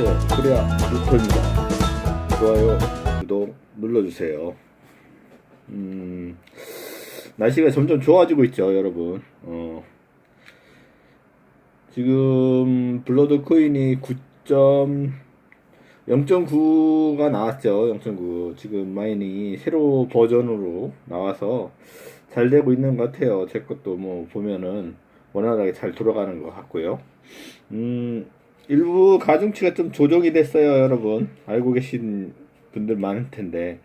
하세요. 그래야 루터입니다. 좋아요, 구독 눌러주세요. 음, 날씨가 점점 좋아지고 있죠, 여러분. 어, 지금 블러드 코인이 9.0.9가 나왔죠. 0.9. 지금 마이닝이 새로 버전으로 나와서 잘 되고 있는 것 같아요. 제 것도 뭐 보면은 원활하게 잘 돌아가는 것 같고요. 음, 일부 가중치가 좀 조정이 됐어요, 여러분. 알고 계신 분들 많을 텐데,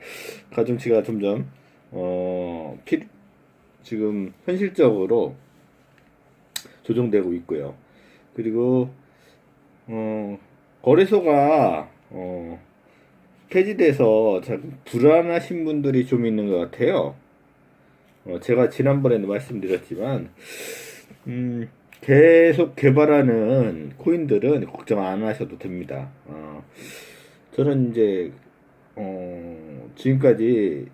가중치가 점점, 어, 피, 지금 현실적으로 조정되고 있고요. 그리고, 어, 거래소가, 어, 폐지돼서 참 불안하신 분들이 좀 있는 것 같아요. 어, 제가 지난번에도 말씀드렸지만, 음, 계속 개발하는 코인들은 걱정 안 하셔도 됩니다. 어, 저는 이제, 어, 지금까지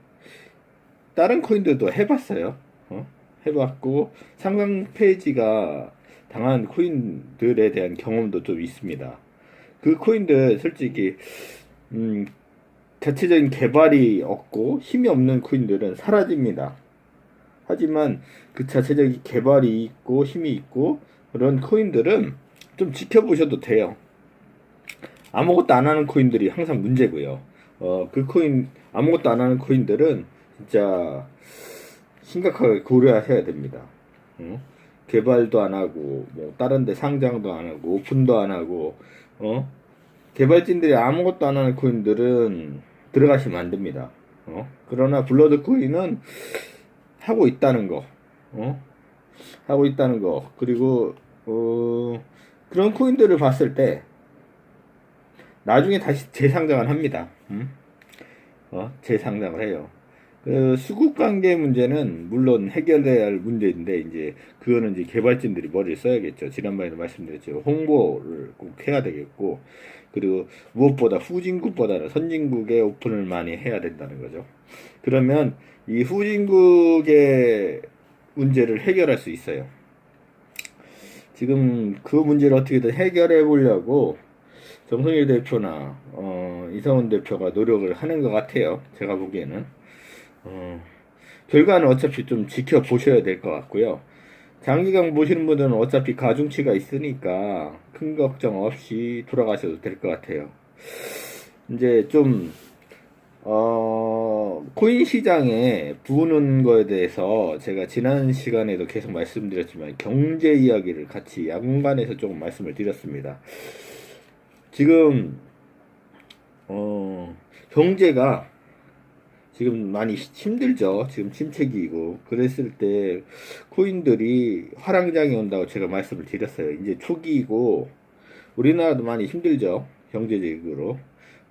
다른 코인들도 해봤어요. 어? 해봤고, 상장 페이지가 당한 코인들에 대한 경험도 좀 있습니다. 그 코인들 솔직히, 음, 자체적인 개발이 없고 힘이 없는 코인들은 사라집니다. 하지만 그 자체적인 개발이 있고 힘이 있고 그런 코인들은 좀 지켜보셔도 돼요. 아무것도 안 하는 코인들이 항상 문제고요. 어, 그 코인 아무것도 안 하는 코인들은 진짜 심각하게 고려하셔야 됩니다. 어? 개발도 안 하고 뭐 다른 데 상장도 안 하고 오픈도 안 하고 어? 개발진들이 아무것도 안 하는 코인들은 들어가시면 안 됩니다. 어? 그러나 블러드 코인은 하고 있다는 거, 어? 하고 있다는 거, 그리고, 어, 그런 코인들을 봤을 때, 나중에 다시 재상장을 합니다. 음? 어, 재상장을 해요. 그 수급 관계 문제는 물론 해결돼야 할 문제인데 이제 그거는 이제 개발진들이 머리를 써야겠죠. 지난번에도 말씀드렸죠. 홍보를 꼭 해야 되겠고 그리고 무엇보다 후진국보다는 선진국에 오픈을 많이 해야 된다는 거죠. 그러면 이 후진국의 문제를 해결할 수 있어요. 지금 그 문제를 어떻게든 해결해 보려고 정성일 대표나 어, 이성훈 대표가 노력을 하는 것 같아요. 제가 보기에는 어, 결과는 어차피 좀 지켜보셔야 될 것 같고요. 장기간 보시는 분들은 어차피 가중치가 있으니까 큰 걱정 없이 돌아가셔도 될 것 같아요. 이제 좀 어, 코인 시장에 부는 거에 대해서 제가 지난 시간에도 계속 말씀드렸지만 경제 이야기를 같이 양관에서 조금 말씀을 드렸습니다. 지금 어, 경제가 지금 많이 힘들죠. 지금 침체기이고 그랬을 때 코인들이 화랑장이 온다고 제가 말씀을 드렸어요. 이제 초기이고 우리나라도 많이 힘들죠. 경제적으로.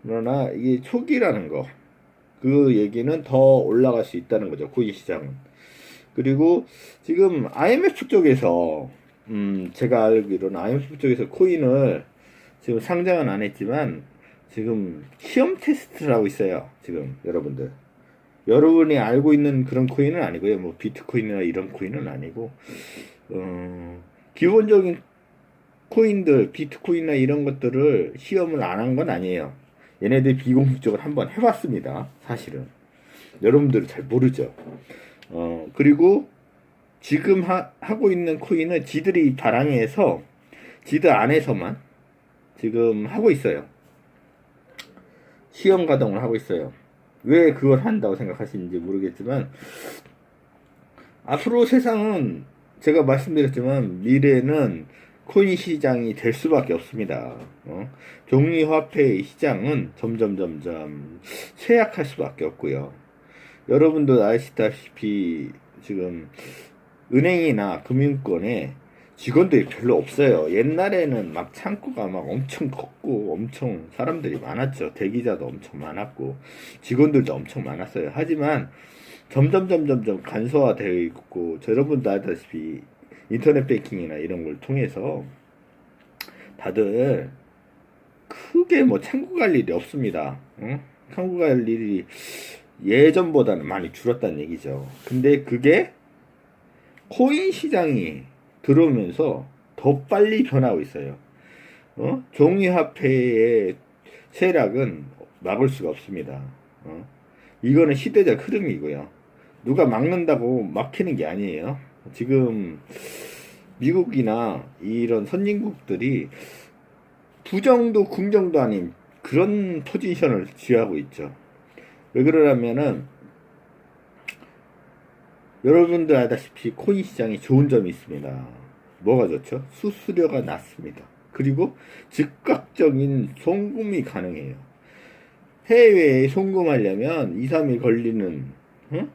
그러나 이게 초기라는 거. 그 얘기는 더 올라갈 수 있다는 거죠. 코인 시장은. 그리고 지금 IMF 쪽에서 음 제가 알기로는 IMF 쪽에서 코인을 지금 상장은 안 했지만 지금 시험 테스트를 하고 있어요. 지금 여러분들. 여러분이 알고 있는 그런 코인은 아니고요. 뭐 비트코인이나 이런 코인은 아니고 어, 기본적인 코인들, 비트코인이나 이런 것들을 시험을 안 한 건 아니에요. 얘네들 비공식적으로 한번 해봤습니다. 사실은 여러분들은 잘 모르죠. 어 그리고 지금 하, 하고 있는 코인은 지들이 발행해서 지들 안에서만 지금 하고 있어요. 시험 가동을 하고 있어요. 왜 그걸 한다고 생각하시는지 모르겠지만 앞으로 세상은 제가 말씀드렸지만 미래는 코인 시장이 될 수밖에 없습니다. 어? 종이화폐 시장은 점점 점점 쇠약할 수밖에 없고요. 여러분도 아시다시피 지금 은행이나 금융권에 직원들이 별로 없어요. 옛날에는 막 창고가 막 엄청 컸고 엄청 사람들이 많았죠. 대기자도 엄청 많았고 직원들도 엄청 많았어요. 하지만 점점 점점 점 간소화되어 있고 여러분도 알다시피 인터넷 뱅킹이나 이런 걸 통해서 다들 크게 뭐 창고 갈 일이 없습니다. 응? 창고 갈 일이 예전보다는 많이 줄었다는 얘기죠. 근데 그게 코인 시장이 들어오면서 더 빨리 변하고 있어요. 어? 종이화폐의 세락은 막을 수가 없습니다. 어? 이거는 시대적 흐름이고요. 누가 막는다고 막히는 게 아니에요. 지금 미국이나 이런 선진국들이 부정도 긍정도 아닌 그런 포지션을 취하고 있죠. 왜 그러냐면은 여러분들 알다시피 코인 시장이 좋은 점이 있습니다. 뭐가 좋죠? 수수료가 낮습니다. 그리고 즉각적인 송금이 가능해요. 해외에 송금하려면 2, 3일 걸리는 응?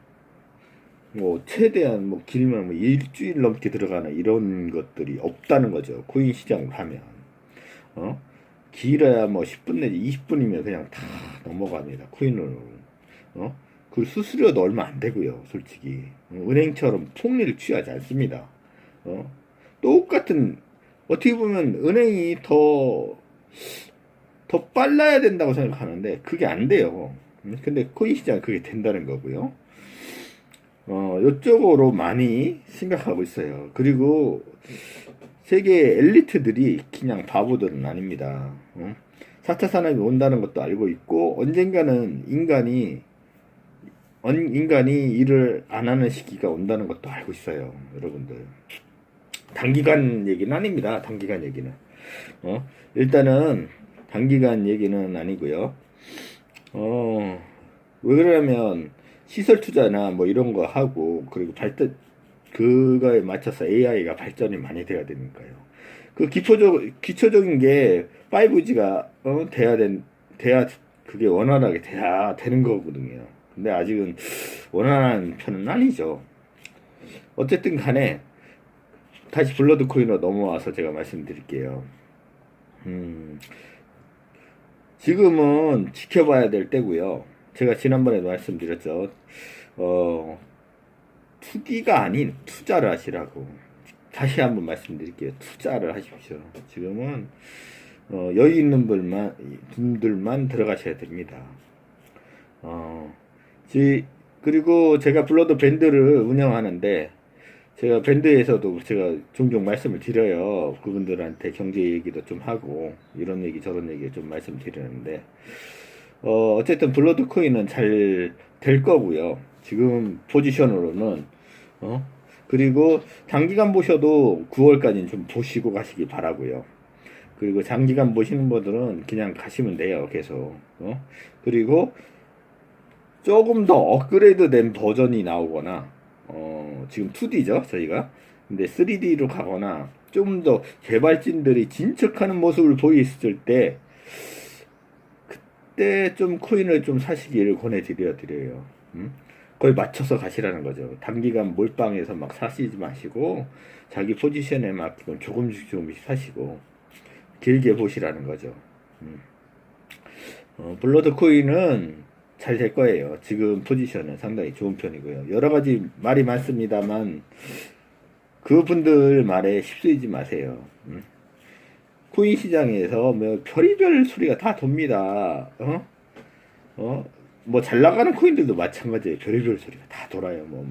뭐 최대한 뭐 길면 뭐 일주일 넘게 들어가는 이런 것들이 없다는 거죠. 코인 시장을 하면 어? 길어야 뭐 10분 내지 20분이면 그냥 다 넘어갑니다. 코인으로 어? 그 수수료도 얼마 안 되고요. 솔직히 어, 은행처럼 폭리를 취하지 않습니다. 어? 똑같은 어떻게 보면 은행이 더 더 빨라야 된다고 생각하는데 그게 안 돼요. 음, 근데 코인 시장 은 그게 된다는 거고요. 어, 이쪽으로 많이 생각하고 있어요. 그리고 세계 엘리트들이 그냥 바보들은 아닙니다. 어? 4차 산업이 온다는 것도 알고 있고 언젠가는 인간이 언- 인간이 일을 안 하는 시기가 온다는 것도 알고 있어요. 여러분들. 단기간 얘기는 아닙니다. 단기간 얘기는. 어? 일단은 단기간 얘기는 아니고요. 어, 왜 그러냐면 시설 투자나 뭐 이런 거 하고 그리고 발전 그거에 맞춰서 AI가 발전이 많이 돼야 되니까요. 그 기초적 기초적인 게 5G가 어, 돼야 된 돼야 그게 원활하게 돼야 되는 거거든요. 근데 아직은 원활한 편은 아니죠. 어쨌든 간에 다시 블러드 코인으로 넘어와서 제가 말씀드릴게요. 음, 지금은 지켜봐야 될 때고요. 제가 지난번에도 말씀드렸죠. 어, 투기가 아닌 투자를 하시라고. 다시 한번 말씀드릴게요. 투자를 하십시오. 지금은 어, 여유 있는 분만, 분들만 들어가셔야 됩니다. 어, 지, 그리고 제가 블러드 밴드를 운영하는데 제가 밴드에서도 제가 종종 말씀을 드려요. 그분들한테 경제 얘기도 좀 하고 이런 얘기 저런 얘기 좀 말씀드리는데 어, 어쨌든 블러드 코인은 잘 될 거고요. 지금 포지션으로는 어? 그리고 단기간 보셔도 9월까지는 좀 보시고 가시기 바라고요. 그리고 장기간 보시는 분들은 그냥 가시면 돼요. 계속. 어? 그리고 조금 더 업그레이드 된 버전이 나오거나 어, 지금 2D죠, 저희가. 근데 3D로 가거나 좀 더 개발진들이 진척하는 모습을 보였을 때 그때 좀 코인을 좀 사시기를 권해드려 드려요. 음? 거의 맞춰서 가시라는 거죠. 단기간 몰빵해서 막 사시지 마시고 자기 포지션에 맞게 조금씩 조금씩 사시고 길게 보시라는 거죠. 음. 어, 블러드 코인은 잘 될 거예요. 지금 포지션은 상당히 좋은 편이고요. 여러 가지 말이 많습니다만 그분들 말에 휩쓸리지 마세요. 음. 코인 시장에서 뭐 별의별 소리가 다 돕니다. 어? 어? 뭐 잘 나가는 코인들도 마찬가지예요. 별의별 소리가 다 돌아요. 뭐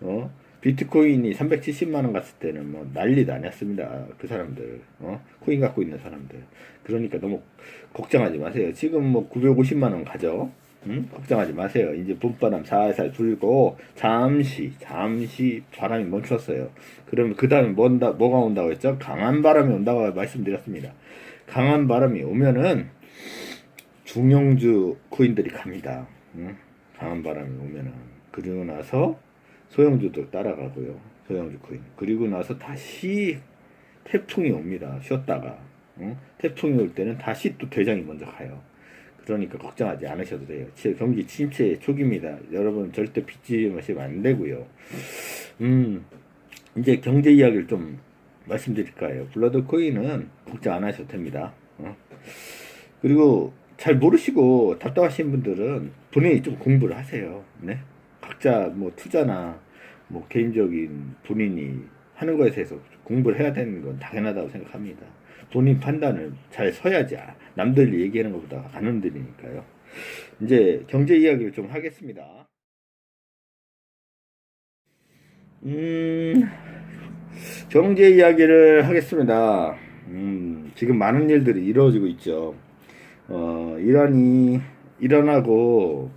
어? 비트코인이 370만 원 갔을 때는 뭐 난리도 아니었습니다. 그 사람들, 어? 코인 갖고 있는 사람들. 그러니까 너무 걱정하지 마세요. 지금 뭐 950만 원 가죠. 응? 걱정하지 마세요. 이제 봄바람 살살 불고 잠시 잠시 바람이 멈췄어요. 그러면 그 다음에 뭔다 뭐가 온다고 했죠? 강한 바람이 온다고 말씀드렸습니다. 강한 바람이 오면은 중형주 코인들이 갑니다. 응? 강한 바람이 오면은 그리고 나서 소형주도 따라가고요. 소형주 코인. 그리고 나서 다시 태풍이 옵니다. 쉬었다가 응? 태풍이 올 때는 다시 또 대장이 먼저 가요. 그러니까 걱정하지 않으셔도 돼요. 지- 경기 침체 초기입니다. 여러분 절대 빚지 마시면 안 되고요. 음, 이제 경제 이야기를 좀 말씀드릴까요? 블러드 코인은 걱정 안 하셔도 됩니다. 어? 그리고 잘 모르시고 답답하신 분들은 본인이 좀 공부를 하세요. 네? 각자 뭐 투자나 뭐 개인적인 본인이 하는 것에 대해서 공부를 해야 되는 건 당연하다고 생각합니다. 본인 판단을 잘 서야지 아- 남들이 얘기하는 것보다 안 흔들리니까요. 이제 경제 이야기를 좀 하겠습니다. 음, 경제 이야기를 하겠습니다. 음, 지금 많은 일들이 이루어지고 있죠. 어, 이란이, 이란하고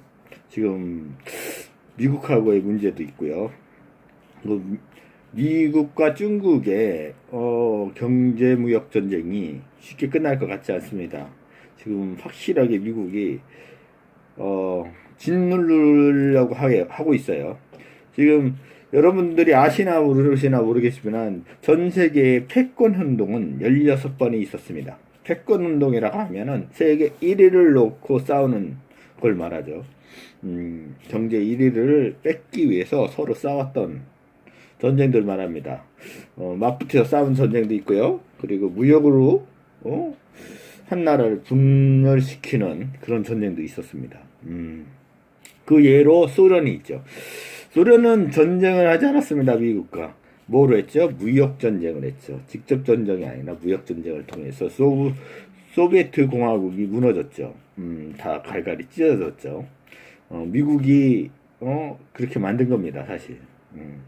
지금 미국하고의 문제도 있고요. 뭐, 미국과 중국의 어, 경제 무역 전쟁이 쉽게 끝날 것 같지 않습니다. 지금 확실하게 미국이 어, 짓누르려고 하게, 하고 있어요. 지금 여러분들이 아시나 모르시나 모르겠지만 전 세계의 패권 운동은 16번이 있었습니다. 패권 운동이라고 하면은 세계 1위를 놓고 싸우는 걸 말하죠. 음, 경제 1위를 뺏기 위해서 서로 싸웠던 전쟁들 말합니다. 어, 맞붙어서 싸운 전쟁도 있고요. 그리고 무역으로 어? 한 나라를 분열시키는 그런 전쟁도 있었습니다. 음, 그 예로 소련이 있죠. 소련은 전쟁을 하지 않았습니다. 미국과. 뭐로 했죠? 무역 전쟁을 했죠. 직접 전쟁이 아니라 무역 전쟁을 통해서 소, 소비에트 공화국이 무너졌죠. 음, 다 갈갈이 찢어졌죠. 어, 미국이 어, 그렇게 만든 겁니다, 사실. 음.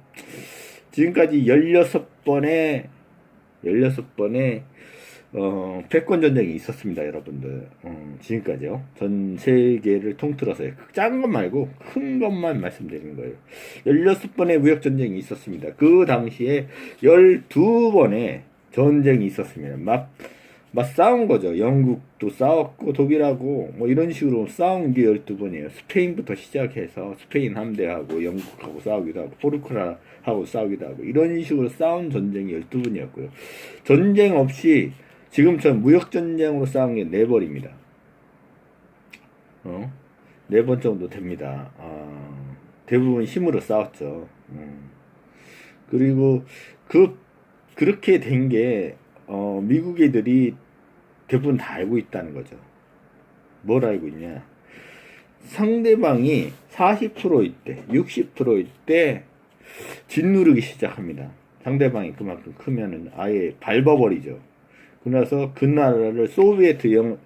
지금까지 16번의 16번의 어, 패권 전쟁이 있었습니다, 여러분들. 음, 지금까지요. 전 세계를 통틀어서요. 작은 것 말고 큰 것만 말씀드리는 거예요. 16번의 무역 전쟁이 있었습니다. 그 당시에 12번의 전쟁이 있었습니다. 막, 막 싸운 거죠. 영국도 싸웠고, 독일하고, 뭐 이런 식으로 싸운 게 12번이에요. 스페인부터 시작해서 스페인 함대하고 영국하고 싸우기도 하고, 포르투갈하고 싸우기도 하고, 이런 식으로 싸운 전쟁이 12번이었고요. 전쟁 없이 지금처럼 무역전쟁으로 싸운 게네 번입니다. 어? 네번 정도 됩니다. 아, 대부분 힘으로 싸웠죠. 음. 그리고 그, 그렇게 된 게, 어, 미국 애들이 대부분 다 알고 있다는 거죠. 뭘 알고 있냐. 상대방이 40%일 때, 60%일 때, 짓누르기 시작합니다. 상대방이 그만큼 크면은 아예 밟아버리죠. 그래서 그 나라를 소비에트 영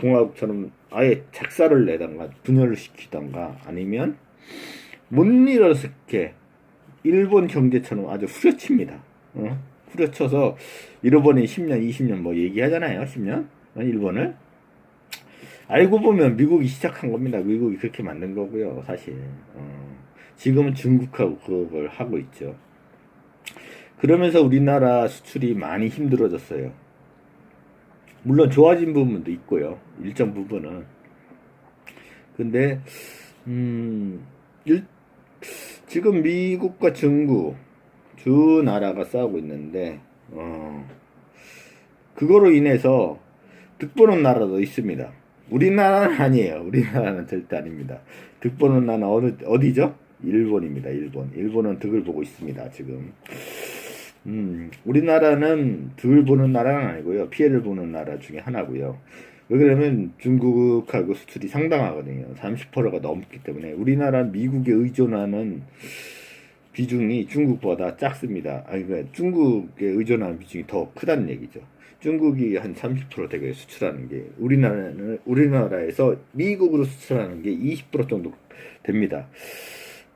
공화국처럼 아예 작사를 내던가 분열을 시키던가 아니면 못 일어서게 일본 경제처럼 아주 후려칩니다. 어? 후려쳐서 잃어버린 10년, 20년 뭐 얘기하잖아요. 10년? 어, 일본을. 알고 보면 미국이 시작한 겁니다. 미국이 그렇게 만든 거고요. 사실. 어. 지금은 중국하고 그걸 하고 있죠. 그러면서 우리나라 수출이 많이 힘들어졌어요. 물론 좋아진 부분도 있고요. 일정 부분은. 근데, 음, 일, 지금 미국과 중국 두 나라가 싸우고 있는데, 어, 그거로 인해서 득보는 나라도 있습니다. 우리나라는 아니에요. 우리나라는 절대 아닙니다. 득보는 나라 어느, 어디죠? 일본입니다. 일본. 일본은 득을 보고 있습니다. 지금. 음, 우리나라는 덜 보는 나라는 아니고요. 피해를 보는 나라 중에 하나고요. 왜 그러면 중국하고 수출이 상당하거든요. 30%가 넘기 때문에 우리나라 미국에 의존하는 비중이 중국보다 작습니다. 아니, 그러니까 중국에 의존하는 비중이 더 크다는 얘기죠. 중국이 한 30% 되게 수출하는 게 우리나라는 우리나라에서 미국으로 수출하는 게 20% 정도 됩니다.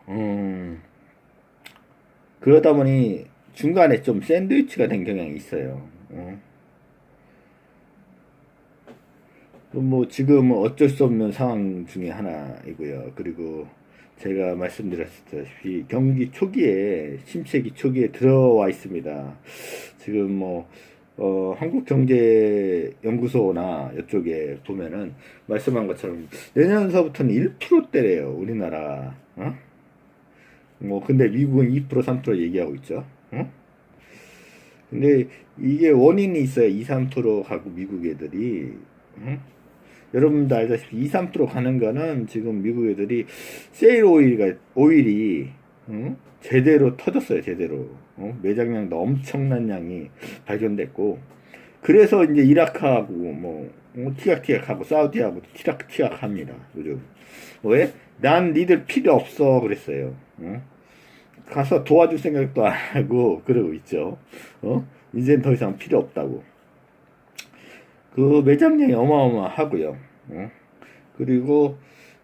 음, 그러다 보니 중간에 좀 샌드위치가 된 경향이 있어요. 어. 뭐 지금은 어쩔 수 없는 상황 중에 하나이고요. 그리고 제가 말씀드렸다시피 경기 초기에 침체기 초기에 들어와 있습니다. 지금 뭐 어, 한국경제연구소나 이쪽에 보면은 말씀한 것처럼 내년서부터는 1%대래요 우리나라. 어? 뭐 근데 미국은 2% 3% 얘기하고 있죠. 어? 근데 이게 원인이 있어요. 2, 3% 가고 미국 애들이. 어? 여러분도 알다시피 2, 3% 가는 거는 지금 미국 애들이 세일 오일가, 오일이, 어? 제대로 터졌어요, 제대로. 어? 매장량도 엄청난 양이 발견됐고. 그래서 이제 이라크하고 뭐, 어, 티각티각하고 사우디하고 티락티락 합니다, 요즘. 왜? 난 니들 필요 없어, 그랬어요. 어? 가서 도와줄 생각도 안 하고 그러고 있죠. 어? 이젠 더 이상 필요 없다고. 그 매장량이 어마어마하고요. 어? 그리고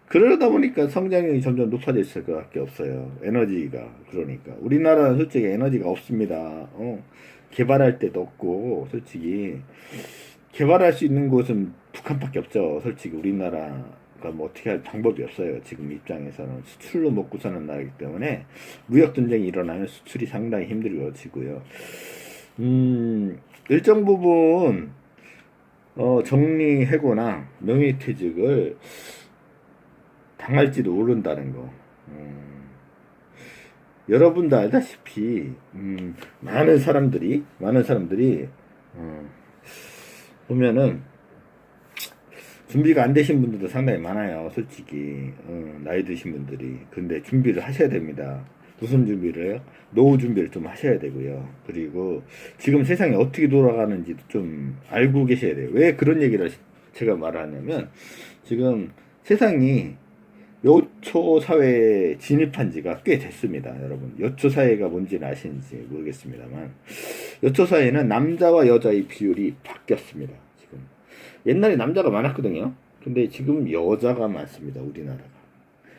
그러다 보니까 성장률이 점점 높아질 수밖에 없어요. 에너지가 그러니까 우리나라는 솔직히 에너지가 없습니다. 어? 개발할 데도 없고 솔직히 개발할 수 있는 곳은 북한밖에 없죠. 솔직히 우리나라가 뭐 어떻게 할 방법이 없어요. 지금 입장에서는 수출로 먹고 사는 나라이기 때문에 무역 전쟁이 일어나면 수출이 상당히 힘들어지고요. 음, 일정 부분 어, 정리해고나 명예퇴직을 당할지도 모른다는 거. 음, 여러분도 알다시피 음, 많은 사람들이 많은 사람들이 어, 보면은 준비가 안 되신 분들도 상당히 많아요. 솔직히 어, 나이 드신 분들이 근데 준비를 하셔야 됩니다. 무슨 준비를 해요? 노후 준비를 좀 하셔야 되고요. 그리고 지금 세상이 어떻게 돌아가는지도 좀 알고 계셔야 돼요. 왜 그런 얘기를 제가 말하냐면 지금 세상이 요초 사회에 진입한 지가 꽤 됐습니다, 여러분. 요초 사회가 뭔지는 아시는지 모르겠습니다만, 요초 사회는 남자와 여자의 비율이 바뀌었습니다, 지금. 옛날에 남자가 많았거든요. 근데 지금 여자가 많습니다, 우리나라가.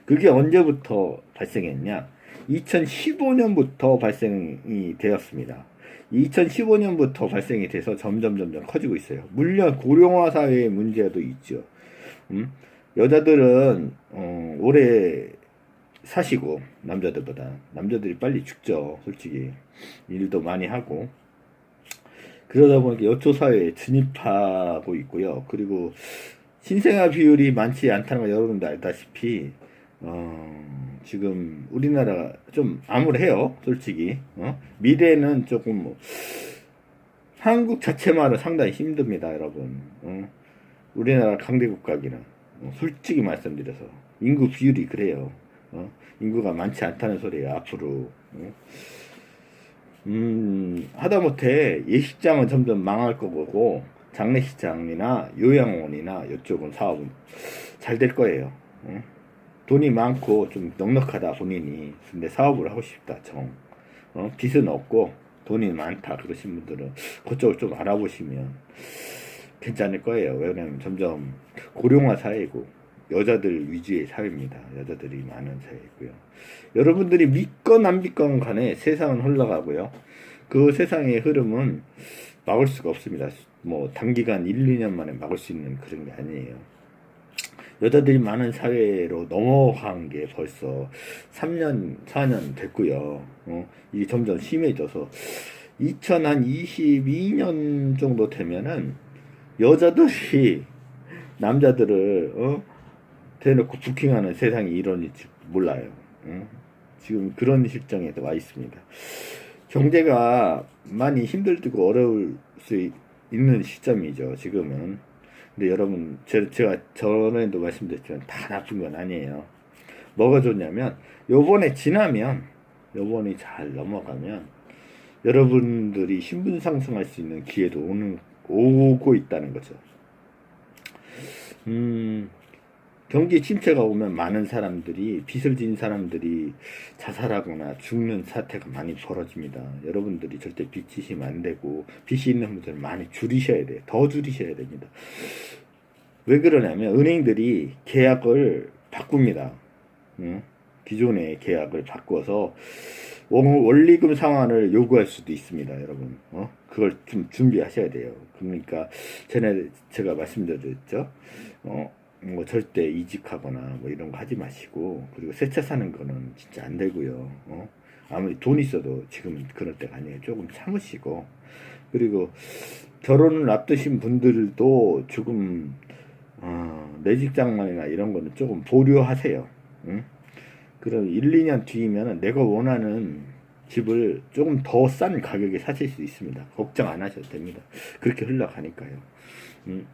그게 언제부터 발생했냐? 2015년부터 발생이 되었습니다. 2015년부터 발생이 돼서 점점 점점 커지고 있어요. 물론 고령화 사회의 문제도 있죠. 음? 여자들은 어, 오래 사시고 남자들보다 남자들이 빨리 죽죠. 솔직히 일도 많이 하고 그러다 보니까 여초 사회에 진입하고 있고요. 그리고 신생아 비율이 많지 않다는 걸 여러분도 알다시피 어, 지금 우리나라가 좀 암울해요. 솔직히 어? 미래는 조금 뭐 한국 자체만은 상당히 힘듭니다, 여러분. 어? 우리나라 강대국가기는 어, 솔직히 말씀드려서 인구 비율이 그래요. 어? 인구가 많지 않다는 소리예요. 앞으로. 어? 음, 하다못해 예식장은 점점 망할 거고 장례식장이나 요양원이나 이쪽은 사업은 잘 될 거예요. 어? 돈이 많고 좀 넉넉하다 본인이. 근데 사업을 하고 싶다 정. 어? 빚은 없고 돈이 많다 그러신 분들은 그쪽을 좀 알아보시면 괜찮을 거예요. 왜냐면 점점 고령화 사회고 여자들 위주의 사회입니다. 여자들이 많은 사회고요. 여러분들이 믿건 안 믿건 간에 세상은 흘러가고요. 그 세상의 흐름은 막을 수가 없습니다. 뭐 단기간 1, 2년 만에 막을 수 있는 그런 게 아니에요 여자들이 많은 사회로 넘어간 게 벌써 3년, 4년 됐고요. 어, 이게 점점 심해져서 2022년 정도 되면은 여자들이 남자들을 어, 대놓고 부킹하는 세상이 이런지 몰라요. 어? 지금 그런 실정에 와 있습니다. 경제가 많이 힘들고 어려울 수 있는 시점이죠. 지금은. 근데 여러분 제, 제가 전에도 말씀드렸지만 다 나쁜 건 아니에요. 뭐가 좋냐면 요번에 지나면 요번이 잘 넘어가면 여러분들이 신분 상승할 수 있는 기회도 오는 오고 있다는 거죠. 음, 경기 침체가 오면 많은 사람들이 빚을 진 사람들이 자살하거나 죽는 사태가 많이 벌어집니다. 여러분들이 절대 빚 지시면 안 되고 빚이 있는 분들은 많이 줄이셔야 돼요. 더 줄이셔야 됩니다. 왜 그러냐면 은행들이 계약을 바꿉니다. 응? 기존의 계약을 바꿔서 원리금 상환을 요구할 수도 있습니다, 여러분. 어? 그걸 좀 준비하셔야 돼요. 그러니까 전에 제가 말씀드렸죠. 어, 뭐 절대 이직하거나 뭐 이런 거 하지 마시고 그리고 새 차 사는 거는 진짜 안 되고요. 어? 아무리 돈 있어도 지금은 그럴 때가 아니에요. 조금 참으시고 그리고 결혼을 앞두신 분들도 조금 어, 내 직장만이나 이런 거는 조금 보류하세요. 응? 그럼 1, 2년 뒤이면 내가 원하는 집을 조금 더 싼 가격에 사실 수 있습니다. 걱정 안 하셔도 됩니다. 그렇게 흘러가니까요. 음.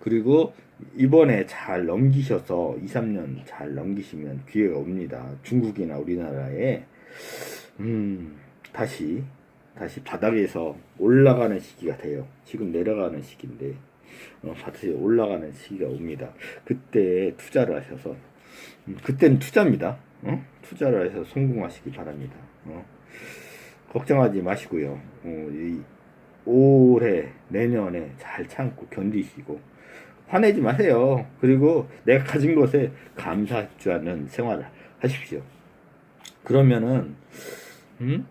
그리고 이번에 잘 넘기셔서 2, 3년 잘 넘기시면 기회가 옵니다. 중국이나 우리나라에 음, 다시 다시 바닥에서 올라가는 시기가 돼요. 지금 내려가는 시기인데 어, 바닥에 올라가는 시기가 옵니다. 그때 투자를 하셔서 음, 그때는 투자입니다. 어? 투자를 해서 성공하시기 바랍니다. 어? 걱정하지 마시고요. 어, 이, 올해 내년에 잘 참고 견디시고 화내지 마세요. 그리고 내가 가진 것에 감사하는 생활을 하십시오. 그러면은 음?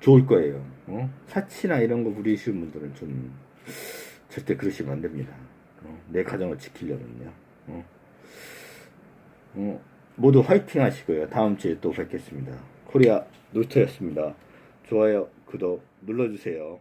좋을 거예요. 어? 사치나 이런 거 부리시는 분들은 좀 절대 그러시면 안 됩니다. 어? 내 가정을 지키려면요. 어? 어, 모두 화이팅 하시고요. 다음 주에 또 뵙겠습니다. 코리아 놀토였습니다. 좋아요, 구독 눌러주세요.